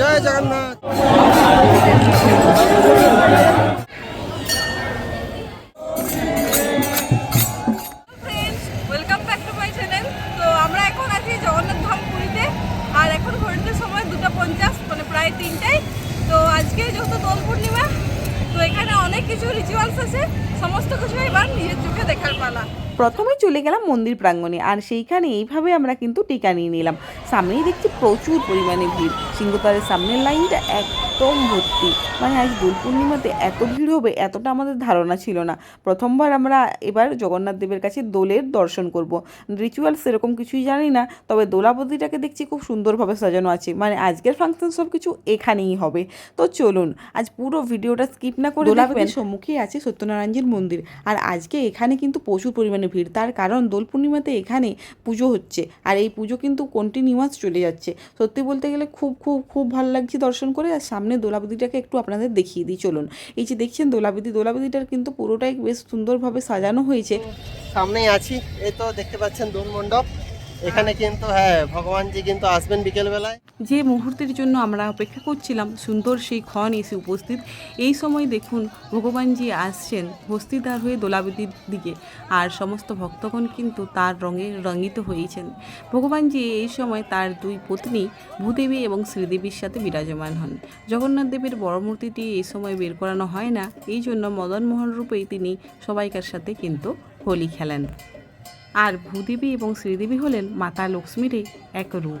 Jay Jagannath welcome back to my তো আমরা এখন আছি জগন্নাথ ধাম পুরীতে আর এখন ঘড়িতে সময় দুটো পঞ্চাশ মানে প্রায় তিনটায় তো আজকে যেহেতু দোল পূর্ণিমা এখানে অনেক কিছু রিচুয়ালস আছে সমস্ত কিছু এবার নিজের চোখে দেখার পালা। প্রথমে চলে গেলাম মন্দির প্রাঙ্গণে আর সেইখানে এইভাবে আমরা কিন্তু টিকা নিয়ে নিলাম। সামনেই দেখছি প্রচুর পরিমাণে ভিড়। সিংহদ্বারের সামনের লাইনটা একদম ভর্তি। মানে আজ দোল পূর্ণিমাতে এত ভিড় হবে এতটা আমাদের ধারণা ছিল না। প্রথমবার আমরা এবার জগন্নাথ দেবের কাছে দোলের দর্শন করব। রিচুয়াল সেরকম কিছুই জানি না তবে দোলাপতিটাকে দেখছি খুব সুন্দরভাবে সাজানো আছে। মানে আজকের ফাংশন সব কিছু এখানেই হবে। তো চলুন আজ পুরো ভিডিওটা স্কিপ না করে দোলাপতির সম্মুখেই আছে সত্যনারায়ণজির মন্দির। আর আজকে এখানে কিন্তু প্রচুর পরিমাণে ভিড়। তার কারণ দোল পূর্ণিমাতে এখানে পুজো হচ্ছে আর এই পুজো কিন্তু কন্টিনিউয়াস চলে যাচ্ছে। সত্যি বলতে গেলে খুব খুব খুব ভালো লাগছে দর্শন করে। আর সামনে দোলাবদিটাকে একটু আপনাদের দেখিয়ে দিই, চলুন। এই যে দেখছেন দোলাবিদি, দোলাবেদিটার কিন্তু পুরোটাই বেশ সুন্দরভাবে সাজানো হয়েছে। সামনেই আছি, এই তো দেখতে পাচ্ছেন দোল মণ্ডপ। এখানে কিন্তু হ্যাঁ ভগবানজি কিন্তু আসবেন বিকেল বেলায় যে মুহূর্তের জন্য আমরা অপেক্ষা করছিলাম, সুন্দর সেই ক্ষণ এসে উপস্থিত। এই সময় দেখুন, ভগবানজি আসছেন হস্তিদার হয়ে দোলাবেদির দিকে। আর সমস্ত ভক্তগণ কিন্তু তার রঙে রঙিত হয়েছেন। ভগবানজি এই সময় তার দুই পত্নী, ভূদেবী এবং শ্রীদেবীর সাথে বিরাজমান হন। জগন্নাথ দেবের বড় মূর্তিটি এই সময় বের করানো হয় না। এই জন্য মদন মোহন রূপেই তিনি সবাইকার সাথে কিন্তু হোলি খেলেন। আর ভূদেবী এবং শ্রীদেবী হলেন মাতা লক্ষ্মীরই এক রূপ।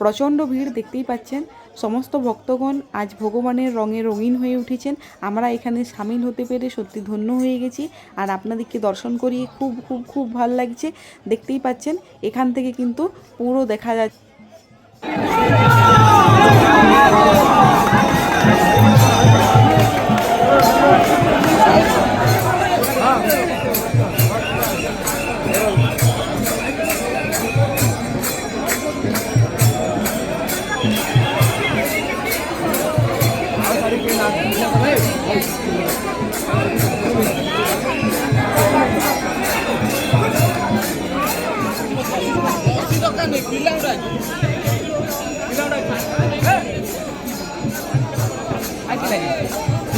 প্রচণ্ড ভিড় দেখতেই পাচ্ছেন। সমস্ত ভক্তগণ আজ ভগবানের রঙে রঙিন হয়ে উঠেছেন। আমরা এখানে সামিল হতে পেরে সত্যি ধন্য হয়ে গেছি। আর আপনাদেরকে দর্শন করিয়ে খুব খুব খুব ভালো লাগছে। দেখতেই পাচ্ছেন, এখান থেকে কিন্তু পুরো দেখা যাচ্ছে।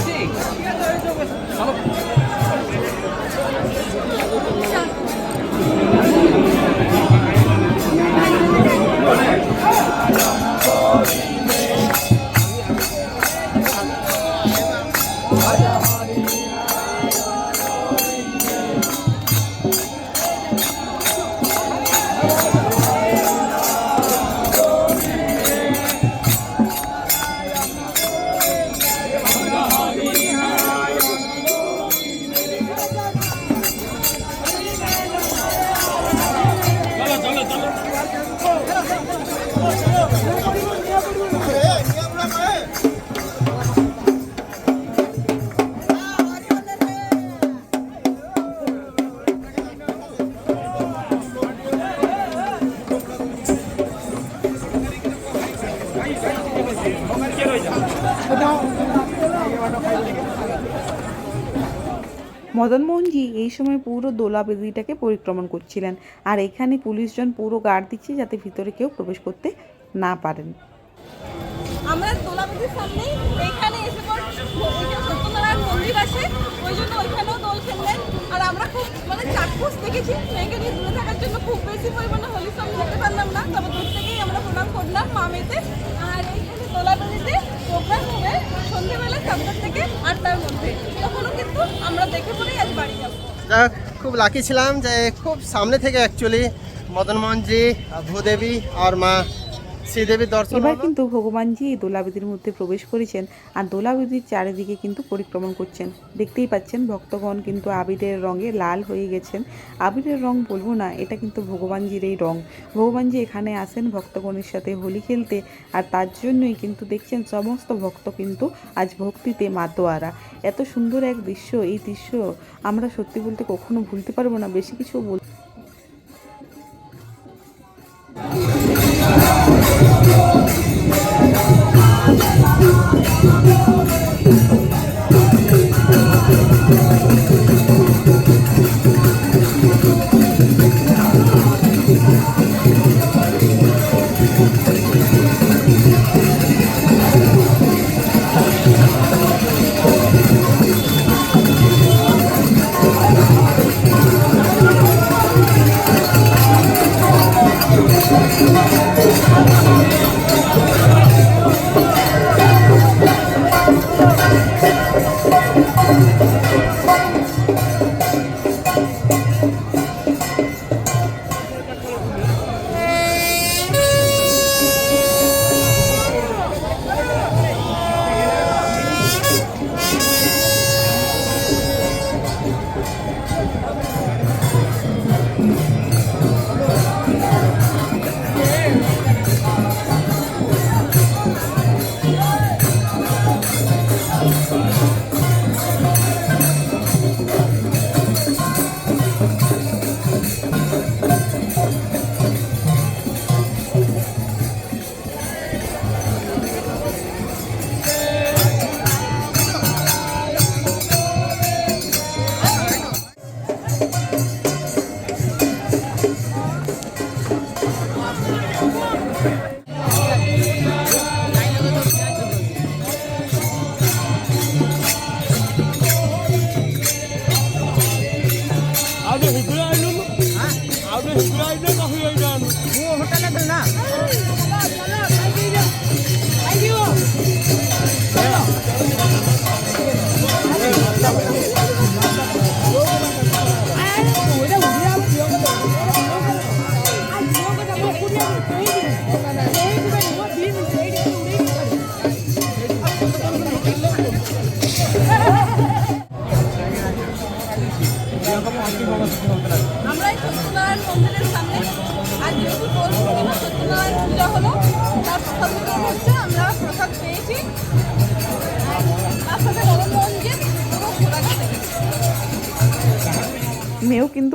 six. Hello. মদনমোহনজি এই সময় পুরো দোলা বেদিটাকে পরিক্রমণ করছিলেন আর এখানে পুলিশজন পুরো গার্ড দিচ্ছে যাতে ভিতরে কেউ প্রবেশ করতে না পারেন। আমরা খুব মানে চাক্ষুষ দেখেছি, মেয়েকে নিয়ে দূরে থাকার জন্য খুব বেশি পরিমাণে যেতে পারলাম না। তবে দূর থেকেই আমরা প্রণাম করলাম মামেতে সাতটার থেকে আটটার মধ্যে। তখনও কিন্তু আমরা দেখে আজ বাড়ি যাব। খুব লাকি ছিলাম যে খুব সামনে থেকে অ্যাকচুয়ালি মদনমোহনজি, ভূদেবী আর মা শ্রীদেবীর দর্শন এবার কিন্তু ভগবানজি এই দোলাবেদির মধ্যে প্রবেশ করেছেন আর দোলাবেদির চারিদিকে কিন্তু পরিক্রমণ করছেন। দেখতেই পাচ্ছেন ভক্তগণ কিন্তু আবিরের রঙে লাল হয়ে গেছেন। আবিরের রং বলব না এটা কিন্তু ভগবানজির এই রং। ভগবানজি এখানে আসেন ভক্তগণের সাথে হোলি খেলতে আর তার জন্যই কিন্তু দেখছেন সমস্ত ভক্ত কিন্তু আজ ভক্তিতে মাতোয়ারা। এত সুন্দর এক দৃশ্য এই দৃশ্য আমরা সত্যি বলতে কখনো ভুলতে পারব না বেশি কিছু বল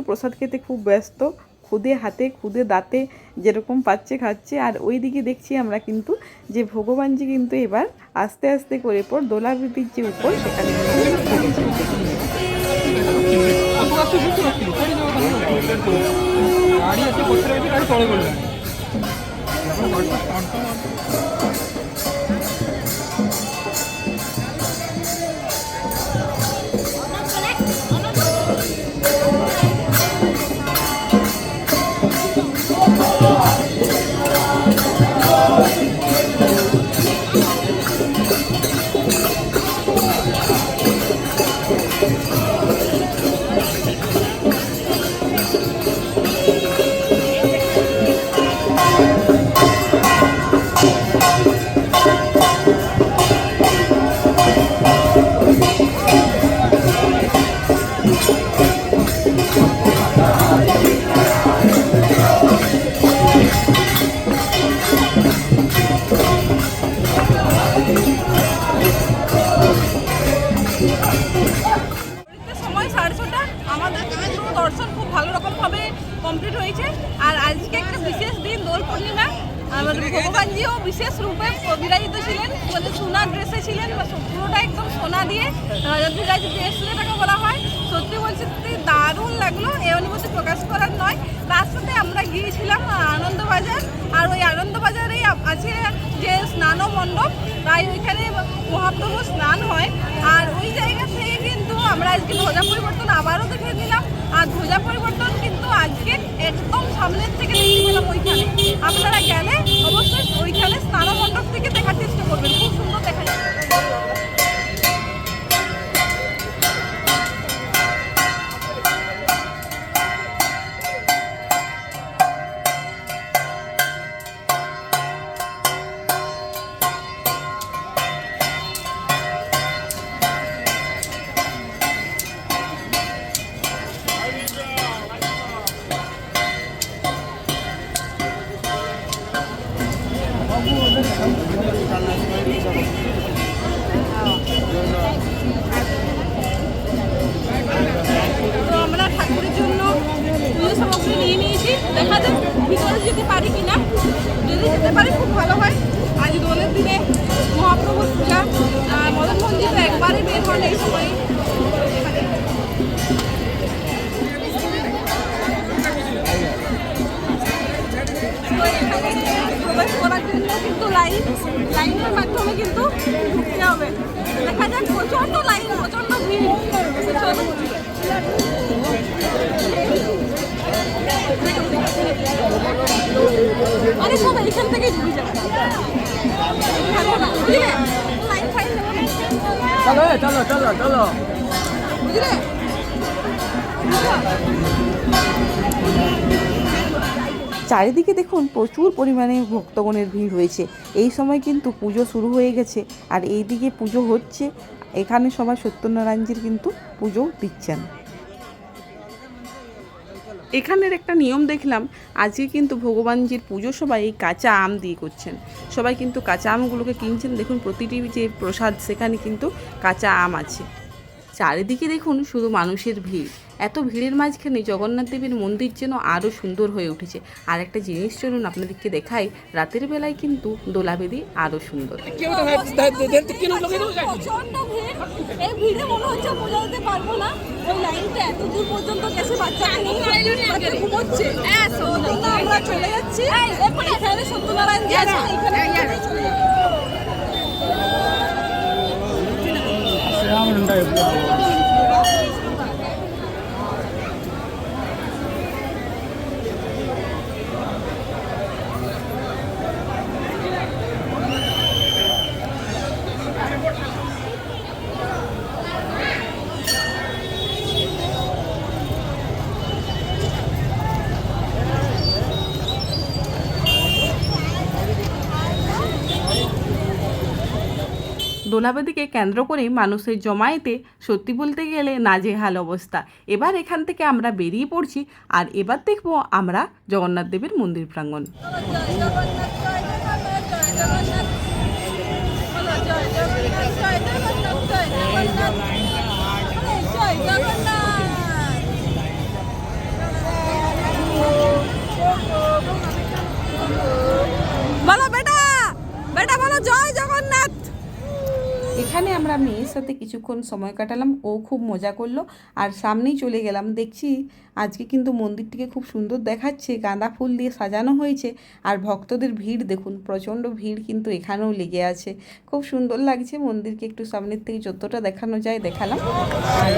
প্রসাদ খেতে খুব ব্যস্ত। খুদে হাতে, খুদে দাঁতে যেরকম পাচ্ছে খাচ্ছে। আর ওই দিকে দেখছি আমরা কিন্তু যে ভগবানজি কিন্তু এবার আস্তে আস্তে করে পর দোলাবৃতির যে উপর সেখানে রাজাধিরাজ ড্রেস যেটাকে বলা হয়। সত্যি বলছি দারুণ লাগল। এ অনুভূতি প্রকাশ করার নয়। তার সাথে আমরা গিয়েছিলাম আনন্দবাজার, আর ওই আনন্দবাজারেই আছে যে স্নান মণ্ডপ তাই ওইখানে মহাপ্রভু স্নান হয়। আর ওই জায়গা থেকে কিন্তু আমরা আজকে ধ্বজা পরিবর্তন আবারও দেখে নিলাম। আর ধ্বজা পরিবর্তন কিন্তু আজকে একদম সামনের থেকে দেখতে পেলাম ওইখানে। আপনারা গেলে অবশ্যই ওইখানে স্নান মণ্ডপ থেকে দেখার চেষ্টা করবেন। খুব সুন্দর দেখা যাক ভিতরে যেতে পারি কিনা। যদি যেতে পারি, খুব ভালো হয়। আজ দোলের দিনে মহাপ্রভুর পূজা মদন মন্দির একবারই বের হন এই সময়। কিন্তু লাইন, লাইনের মাধ্যমে কিন্তু প্রচণ্ড লাইন, প্রচণ্ড ভিড়। চলুন। আরে ঢুকে যাবে। থাকো না, বুঝলে? লাইন ফাইন চলো চলো চলো। চলো বুঝলে? চারিদিকে দেখুন প্রচুর পরিমাণে ভক্তগণের ভিড় হয়েছে। এই সময় কিন্তু পুজো শুরু হয়ে গেছে আর এই দিকে পুজো হচ্ছে। এখানে সবাই সত্যনারায়ণজির কিন্তু পুজো দিচ্ছেন। এখানের একটা নিয়ম দেখলাম, আজকে কিন্তু ভগবানজির পুজো সবাই এই কাঁচা আম দিয়ে করছেন। সবাই কিন্তু কাঁচা আমগুলোকে কিনছেন। দেখুন, প্রতিটি যে প্রসাদ, সেখানে কিন্তু কাঁচা আম আছে। চারিদিকে দেখুন শুধু মানুষের ভিড়। এত ভিড়ের মাঝখানে জগন্নাথ দেবের মন্দির যেন আরও সুন্দর হয়ে উঠেছে। আর একটা জিনিস চলুন আপনাদেরকে দেখাই রাতের বেলায় কিন্তু দোলাবেদি আরও সুন্দর। প্রচণ্ড ভিড়। এখানে দোলাবেদিকে কেন্দ্র করে মানুষের জমায়েতে সত্যি বলতে গেলে নাজেহাল অবস্থা। এবার এখান থেকে আমরা বেরিয়ে পড়ছি আর এবার দেখব আমরা জগন্নাথ দেবের মন্দির প্রাঙ্গণ। বলো বেটা বেটা বলো, জয় জগন্নাথ। এখানে আমরা মেয়ের সাথে কিছুক্ষণ সময় কাটালাম, ও খুব মজা করল, আর সামনেই চলে গেলাম। দেখছি আজকে কিন্তু মন্দিরটিকে খুব সুন্দর দেখাচ্ছে, গাঁদা ফুল দিয়ে সাজানো হয়েছে, আর ভক্তদের ভিড় দেখুন, প্রচণ্ড ভিড় কিন্তু এখানেও লেগে আছে। খুব সুন্দর লাগছে মন্দিরকে একটু সামনের থেকে যতটা দেখানো যায় দেখালাম। আর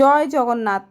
জয় জগন্নাথ।